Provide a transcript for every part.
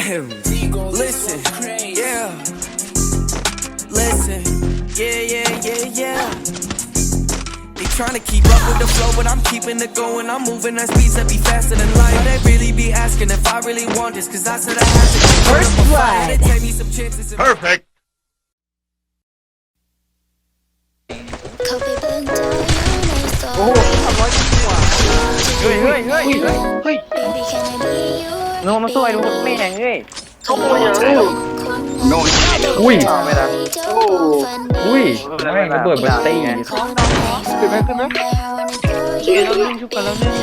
Listen, yeah. Listen, yeah, yeah, yeah, yeah. They trying to keep up with the flow, but I'm keeping it going. I'm moving at speeds that be faster than light. They really be asking if I really want this, cause I said I had to. First blood. They take me some chances. and- Perfect. เขาไปเบิ่งเธออยู่ในสตอ โอ้โหทำร้อยจังหวะเฮ้ยเฮ้ยเฮ้ยเฮ้ย เฮ้ย Baby can I be your โนมาสวยดูแม่งเอ้ยเขาบอกว่าจะเป็นคนโนอุ้ยไม่ได้เจ้าของฝันดีอุ้ยแม่งระเบิดมันตีของเราให้ฝันขึ้นไหมขึ้นไหมแต่ I wanna go เดี๋ยว you เราเล่นชุบกันแล้วเนี่ย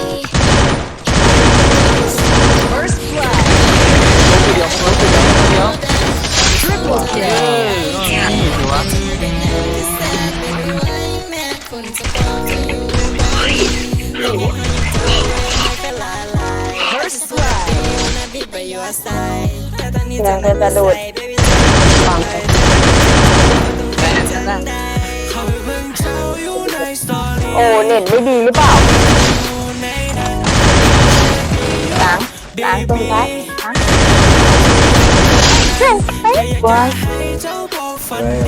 First blood. เดี๋ยวเดี๋ยว ยังจะกระโดดฟังโอ้เน็ตไม่ดีหรือเปล่ากลางกลางตรงท้ายว้าย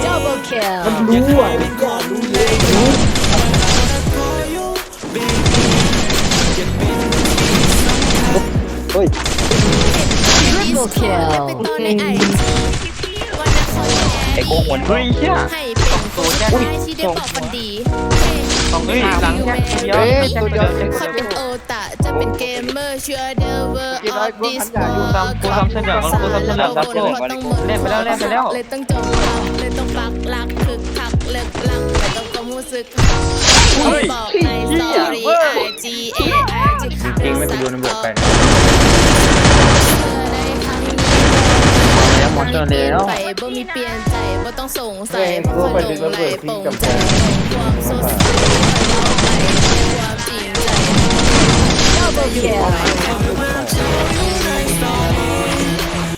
Double kill. รู้อะ Triple kill. ไอ้โกหนเฮ้ยเฮียให้เป็นตัวจะได้ที่ได้บอกฟันดีต้องเฮ้ยหลังแค่เดียวตัวเดียวเขาเป็นโอตะจะเป็นเกมเมอร์เชื่อเดเวอร์ออฟดิสก์กูซ้ำกูซ้ำเส้นเหลืองกูซ้ำเส้นเหลืองครับเล่นไปแล้วเล่นไปแล้วเลยต้องจมเลยต้องปักหลักคึกคักเลิกลังไม่ต้องก็มู้สึกบอกในสตอรี่ไอจีเอไอจีจริงไม่ไปดูในบทไป แล้วหมดตัวแล้วไปบ่มีเปลี่ยนใจบ่ต้องสงสัยเพราะคนหลงไหลโปร่งใจความสดใสความจริงใจ Double kill.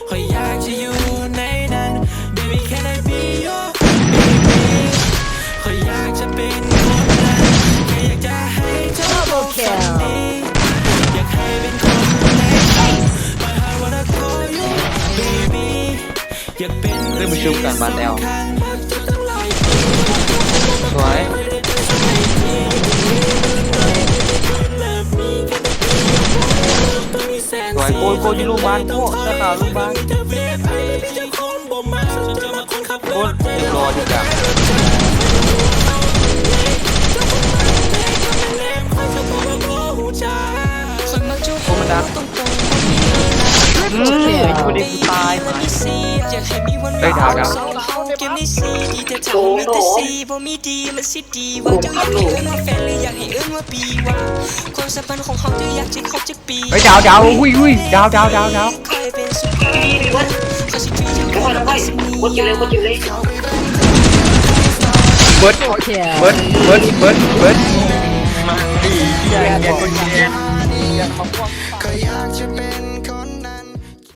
ขออยากจะอยู่ในนั้น Baby can I be your baby ขออยากจะเป็นคนนั้นแค่อยากจะากเป็นเรื่มาชุบกันมาแนวสวยสวยโกยโกยที่ลูกบ้านโก้เสื้อขาวลูกบ้านโกยเรียบร้อยดีจ้ะคนมักจุ๊บโอ้มันดัง อืมอยู่ดีกูตายมาเฮ้ดาวดาวเกมนี้สีดีแต่ทำมีแต่สีบ่มีดีมันสิดีว่าเจ้าอยากให้เอิ้นว่าแฟนหรืออยากให้เอิ้นว่าปีว่าความสัมพันธ์ของเขาจะอยากจะครบจะปีเฮ้ยดาวดาวอุ้ยอุ้ยดาวดาวดาวดาวเบิร์ดเบิร์ดเบิร์ดเบิร์ดเบิร์ดมาดีเฮียแกคนเฮีย